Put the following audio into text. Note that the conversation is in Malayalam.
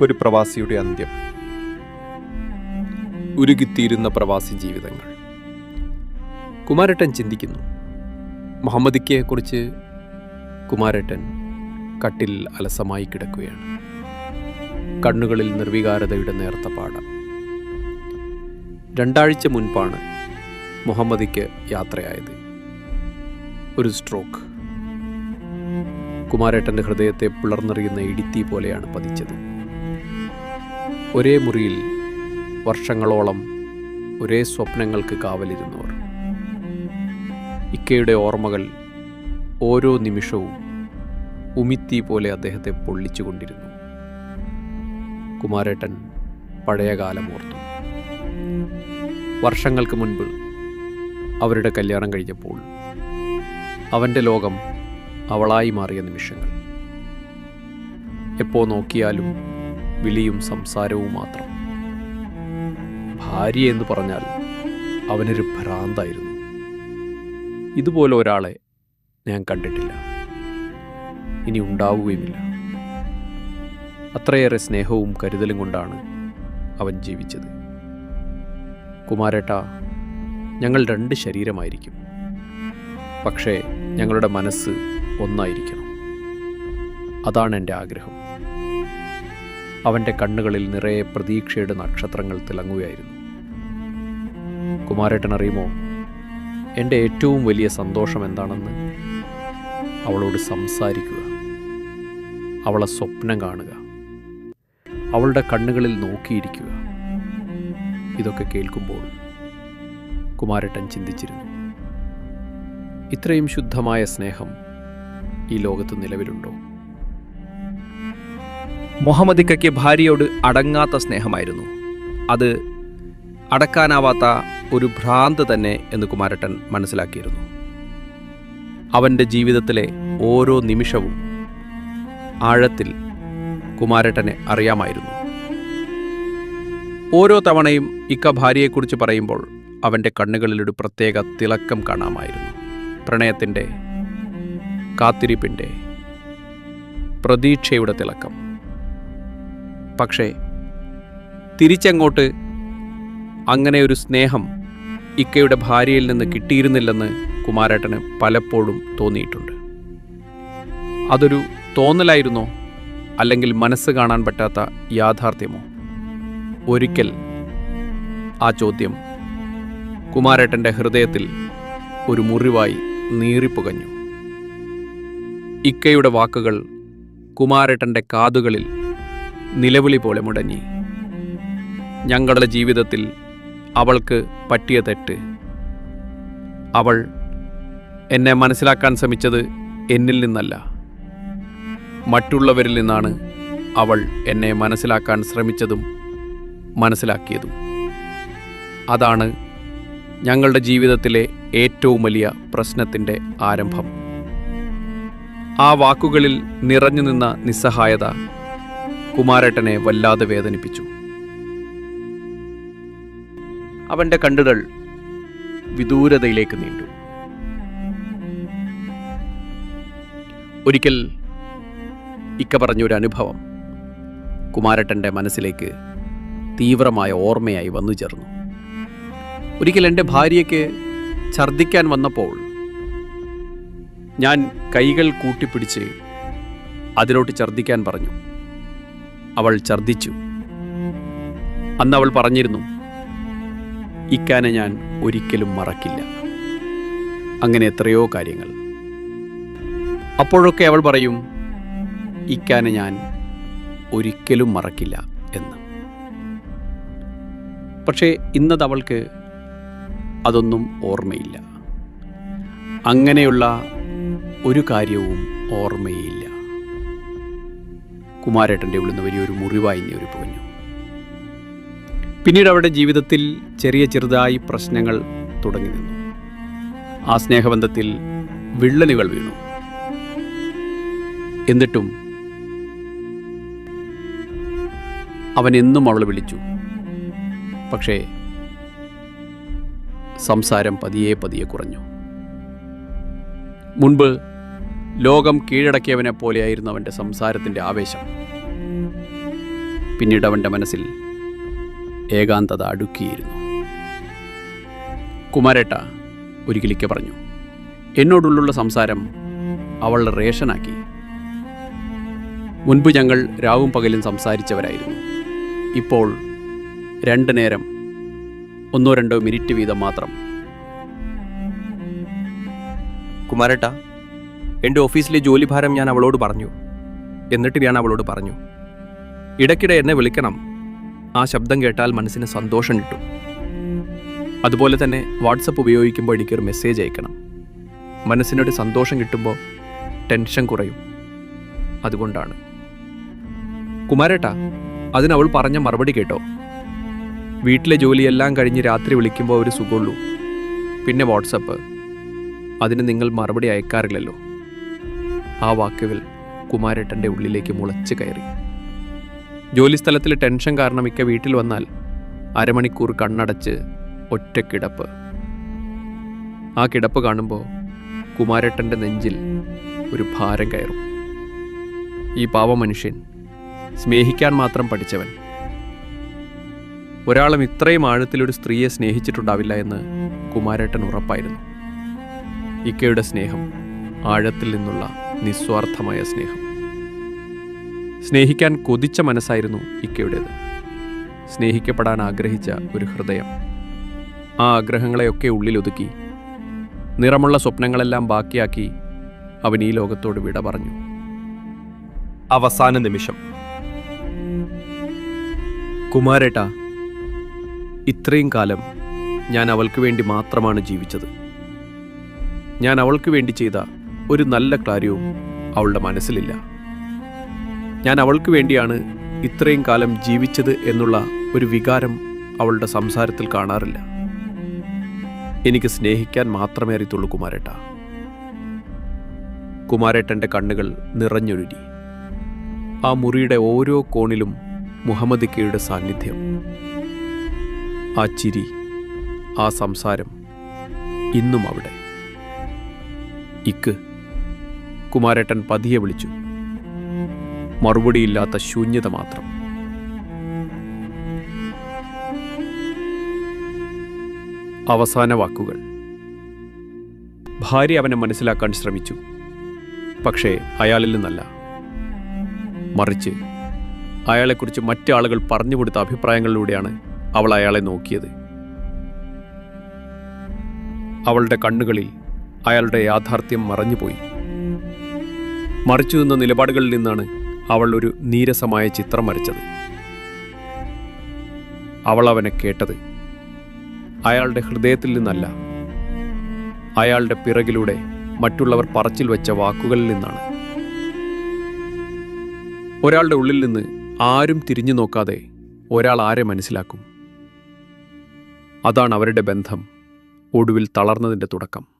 ഒരു പ്രവാസിയുടെ അന്ത്യം. ഉരുകിത്തീരുന്ന പ്രവാസി ജീവിതങ്ങൾ. കുമാരട്ടൻ ചിന്തിക്കുന്നു. മുഹമ്മദിക്കയെക്കുറിച്ച് കുമാരട്ടൻ കട്ടിൽ അലസമായി കിടക്കുകയാണ്. കണ്ണുകളിൽ നിർവികാരതയുടെ നേർത്ത പാടം രണ്ടാഴ്ച മുൻപാണ് മുഹമ്മദിക്ക് യാത്രയായത്. ഒരു സ്ട്രോക്ക്. കുമാരേട്ടന്റെ ഹൃദയത്തെ പിളർന്നെറിയുന്ന ഇടിത്തി പോലെയാണ് പതിച്ചത്. ഒരേ മുറിയിൽ വർഷങ്ങളോളം ഒരേ സ്വപ്നങ്ങൾക്ക് കാവലിരുന്നവർ. ഇക്കയുടെ ഓർമ്മകൾ ഓരോ നിമിഷവും ഉമിത്തി പോലെ അദ്ദേഹത്തെ പൊള്ളിച്ചുകൊണ്ടിരുന്നു. കുമാരേട്ടൻ പഴയ കാലം ഓർത്തു. വർഷങ്ങൾക്ക് മുൻപ് അവരുടെ കല്യാണം കഴിഞ്ഞപ്പോൾ അവന്റെ ലോകം അവളായി മാറിയ നിമിഷങ്ങൾ. എപ്പോൾ നോക്കിയാലും വിളിയും സംസാരവും മാത്രം. ഭാര്യ എന്ന് പറഞ്ഞാൽ അവനൊരു ഭ്രാന്തായിരുന്നു. ഇതുപോലെ ഒരാളെ ഞാൻ കണ്ടിട്ടില്ല. ഇനി ഉണ്ടാവുകയുമില്ല. അത്രയേറെ സ്നേഹവും കരുതലും കൊണ്ടാണ് അവൻ ജീവിച്ചത്. കുമാരേട്ട ഞങ്ങൾ രണ്ട് ശരീരമായിരിക്കും. പക്ഷേ ഞങ്ങളുടെ മനസ്സ് ഒന്നായിരിക്കണം. അതാണ് എന്റെ ആഗ്രഹം. അവന്റെ കണ്ണുകളിൽ നിറയെ പ്രതീക്ഷയുടെ നക്ഷത്രങ്ങൾ തിളങ്ങുകയായിരുന്നു. കുമാരേട്ടൻ അറിയുമോ? എന്റെ ഏറ്റവും വലിയ സന്തോഷം എന്താണെന്ന്? അവളോട് സംസാരിക്കുക. അവളെ സ്വപ്നം കാണുക. അവളുടെ കണ്ണുകളിൽ നോക്കിയിരിക്കുക. ഇതൊക്കെ കേൾക്കുമ്പോൾ കുമാരട്ടൻ ചിന്തിച്ചിരുന്നു. ഇത്രയും ശുദ്ധമായ സ്നേഹം ഈ ലോകത്ത് നിലവിലുണ്ടോ? മുഹമ്മദിക്കയ്ക്ക് ഭാര്യയോട് അടങ്ങാത്ത സ്നേഹമായിരുന്നു. അത് അടക്കാനാവാത്ത ഒരു ഭ്രാന്ത് തന്നെ എന്ന് കുമാരട്ടൻ മനസ്സിലാക്കിയിരുന്നു. അവന്റെ ജീവിതത്തിലെ ഓരോ നിമിഷവും ആഴത്തിൽ കുമാരട്ടനെ അറിയാമായിരുന്നു. ഓരോ തവണയും ഇക്ക ഭാര്യയെക്കുറിച്ച് പറയുമ്പോൾ അവന്റെ കണ്ണുകളിലൊരു പ്രത്യേക തിളക്കം കാണാമായിരുന്നു. പ്രണയത്തിന്റെ കാത്തിരിപ്പിന്റെ പ്രതീക്ഷയുടെ തിളക്കം. പക്ഷേ തിരിച്ചങ്ങോട്ട് അങ്ങനെ ഒരു സ്നേഹം ഇക്കയുടെ ഭാര്യയിൽ നിന്ന് കിട്ടിയിരുന്നില്ലെന്ന് കുമാരേട്ടന് പലപ്പോഴും തോന്നിയിട്ടുണ്ട്. അതൊരു തോന്നലായിരുന്നോ? അല്ലെങ്കിൽ മനസ്സ് കാണാൻ പറ്റാത്ത യാഥാർത്ഥ്യമോ? ഒരിക്കൽ ആ ചോദ്യം കുമാരേട്ടന്റെ ഹൃദയത്തിൽ ഒരു മുറിവായി നീറിപ്പുകഞ്ഞു. ഇക്കയുടെ വാക്കുകൾ കുമാരേട്ടന്റെ കാതുകളിൽ നിലവിളി പോലെ മുടങ്ങി. ഞങ്ങളുടെ ജീവിതത്തിൽ അവൾക്ക് പറ്റിയ തെറ്റ്. അവൾ എന്നെ മനസ്സിലാക്കാൻ ശ്രമിച്ചത് എന്നിൽ നിന്നല്ല. മറ്റുള്ളവരിൽ നിന്നാണ് അവൾ എന്നെ മനസ്സിലാക്കാൻ ശ്രമിച്ചതും മനസ്സിലാക്കിയതും. അതാണ് ഞങ്ങളുടെ ജീവിതത്തിലെ ഏറ്റവും വലിയ പ്രശ്നത്തിന്റെ ആരംഭം. ആ വാക്കുകളിൽ നിറഞ്ഞു നിന്ന നിസ്സഹായത കുമാരേട്ടനെ വല്ലാതെ വേദനിപ്പിച്ചു. അവന്റെ കണ്ണുകൾ വിദൂരതയിലേക്ക് നീണ്ടു. ഒരിക്കൽ ഇക്ക പറഞ്ഞൊരു അനുഭവം കുമാരട്ടന്റെ മനസ്സിലേക്ക് തീവ്രമായ ഓർമ്മയായി വന്നു ചേർന്നു. ഒരിക്കൽ എന്റെ ഭാര്യയ്ക്ക് ഛർദ്ദിക്കാൻ വന്നപ്പോൾ ഞാൻ കൈകൾ കൂട്ടിപ്പിടിച്ച് അതിലോട്ട് ഛർദ്ദിക്കാൻ പറഞ്ഞു. അവൾ ഛർദ്ദിച്ചു. അന്ന് അവൾ പറഞ്ഞിരുന്നു ഇക്കാനെ ഞാൻ ഒരിക്കലും മറക്കില്ല. അങ്ങനെ എത്രയോ കാര്യങ്ങൾ. അപ്പോഴൊക്കെ അവൾ പറയും ഇക്കാനെ ഞാൻ ഒരിക്കലും മറക്കില്ല എന്ന്. പക്ഷേ ഇന്നത് അവൾക്ക് അതൊന്നും ഓർമ്മയില്ല. അങ്ങനെയുള്ള ഒരു കാര്യവും ഓർമ്മയില്ല. കുമാരേട്ടന്റെ ഉള്ളിൽ നിന്ന് വലിയൊരു മുറിവായി നീ ഒരു പുകഞ്ഞു. പിന്നീട് അവരുടെ ജീവിതത്തിൽ ചെറിയ ചെറുതായി പ്രശ്നങ്ങൾ തുടങ്ങി നിന്നു. ആ സ്നേഹബന്ധത്തിൽ വിള്ളലുകൾ വീണു. എന്നിട്ടും അവൻ എന്നും അവളെ വിളിച്ചു. പക്ഷേ സംസാരം പതിയെ പതിയെ കുറഞ്ഞു. മുൻപ് ലോകം കീഴടക്കിയവനെ പോലെയായിരുന്നു അവന്റെ സംസാരത്തിന്റെ ആവേശം. പിന്നീട് അവന്റെ മനസ്സിൽ ഏകാന്തത അടുക്കിയിരുന്നു. കുമാരേട്ട ഒരിക്കലിക്ക പറഞ്ഞു എന്നോടുള്ള സംസാരം അവൾ റേഷനാക്കി. മുൻപ് ഞങ്ങൾ രാവും പകലും സംസാരിച്ചവരായിരുന്നു. ഇപ്പോൾ രണ്ട് നേരം ഒന്നോ രണ്ടോ മിനിറ്റ് വീതം മാത്രം. കുമാരേട്ട എന്റെ ഓഫീസിലെ ജോലിഭാരം ഞാൻ അവളോട് പറഞ്ഞു. എന്നിട്ട് ഞാൻ അവളോട് പറഞ്ഞു. ഇടയ്ക്കിടെ എന്നെ വിളിക്കണം. ആ ശബ്ദം കേട്ടാൽ മനസ്സിന് സന്തോഷം കിട്ടും. അതുപോലെ തന്നെ വാട്സപ്പ് ഉപയോഗിക്കുമ്പോൾ എനിക്കൊരു മെസ്സേജ് അയക്കണം. മനസ്സിനൊരു സന്തോഷം കിട്ടുമ്പോൾ ടെൻഷൻ കുറയും. അതുകൊണ്ടാണ്. കുമാരേട്ട അതിനവൾ പറഞ്ഞ മറുപടി കേട്ടോ. വീട്ടിലെ ജോലിയെല്ലാം കഴിഞ്ഞ് രാത്രി വിളിക്കുമ്പോൾ ഒരു സുഖമുള്ളൂ. പിന്നെ വാട്സപ്പ്. അതിന് നിങ്ങൾ മറുപടി അയക്കാറില്ലല്ലോ. ആ വാക്കുകൾ കുമാരേട്ടന്റെ ഉള്ളിലേക്ക് മുളച്ച് കയറി. ജോലിസ്ഥലത്തിൽ ടെൻഷൻ കാരണം ഇക്ക വീട്ടിൽ വന്നാൽ അരമണിക്കൂർ കണ്ണടച്ച് ഒറ്റ കിടപ്പ്. ആ കിടപ്പ് കാണുമ്പോൾ കുമാരേട്ടന്റെ നെഞ്ചിൽ ഒരു ഭാരം കയറും. ഈ പാവ മനുഷ്യൻ സ്നേഹിക്കാൻ മാത്രം പഠിച്ചവൻ. ഒരാളും ഇത്രയും ആഴത്തിലൊരു സ്ത്രീയെ സ്നേഹിച്ചിട്ടുണ്ടാവില്ല എന്ന് കുമാരേട്ടൻ ഉറപ്പായിരുന്നു. ഇക്കയുടെ സ്നേഹം ആഴത്തിൽ നിന്നുള്ള നിസ്വാർത്ഥമായ സ്നേഹം. സ്നേഹിക്കാൻ കൊതിച്ച മനസ്സായിരുന്നു ഇക്കയുടേത്. സ്നേഹിക്കപ്പെടാൻ ആഗ്രഹിച്ച ഒരു ഹൃദയം. ആ ആഗ്രഹങ്ങളെയൊക്കെ ഉള്ളിലൊതുക്കി നിറമുള്ള സ്വപ്നങ്ങളെല്ലാം ബാക്കിയാക്കി അവൻ ഈ ലോകത്തോട് വിട പറഞ്ഞു. അവസാന നിമിഷം. കുമാരേട്ട ഇത്രയും കാലം ഞാൻ അവൾക്ക് വേണ്ടി മാത്രമാണ് ജീവിച്ചത്. ഞാൻ അവൾക്ക് വേണ്ടി ചെയ്ത ഒരു നല്ല കാര്യവും അവളുടെ മനസ്സിലില്ല. ഞാൻ അവൾക്ക് വേണ്ടിയാണ് ഇത്രയും കാലം ജീവിച്ചത് എന്നുള്ള ഒരു വികാരം അവളുടെ സംസാരത്തിൽ കാണാറില്ല. എനിക്ക് സ്നേഹിക്കാൻ മാത്രമേ അറിയത്തുള്ളൂ കുമാരേട്ട. കുമാരേട്ടന്റെ കണ്ണുകൾ നിറഞ്ഞൊഴുകി ആ മുറിയുടെ ഓരോ കോണിലും മുഹമ്മദിക്കയുടെ സാന്നിധ്യം. ആ ചിരി ആ സംസാരം ഇന്നും അവിടെ. ഇക്ക് കുമാരേട്ടൻ പതിയെ വിളിച്ചു. മറുപടിയില്ലാത്ത ശൂന്യത മാത്രം. അവസാന വാക്കുകൾ. ഭാര്യ അവനെ മനസ്സിലാക്കാൻ ശ്രമിച്ചു. പക്ഷേ അയാളിൽ നിന്നല്ല. മറിച്ച് അയാളെക്കുറിച്ച് മറ്റാളുകൾ പറഞ്ഞു കൊടുത്ത അഭിപ്രായങ്ങളിലൂടെയാണ് അവൾ അയാളെ നോക്കിയത്. അവളുടെ കണ്ണുകളിൽ അയാളുടെ യാഥാർത്ഥ്യം മറഞ്ഞുപോയി. മറിച്ചു നിന്ന നിലപാടുകളിൽ നിന്നാണ് അവൾ ഒരു നീരസമായ ചിത്രം വരച്ചത്. അവൾ അവനെ കേട്ടത് അയാളുടെ ഹൃദയത്തിൽ നിന്നല്ല അയാളുടെ പിറകിലൂടെ മറ്റുള്ളവർ പറച്ചിൽ വെച്ച വാക്കുകളിൽ നിന്നാണ്. ഒരാളുടെ ഉള്ളിൽ നിന്ന് ആരും തിരിഞ്ഞു നോക്കാതെ ഒരാൾ ആരെ മനസ്സിലാക്കും? അതാണ് അവരുടെ ബന്ധം ഒടുവിൽ തളർന്നതിന്റെ തുടക്കം.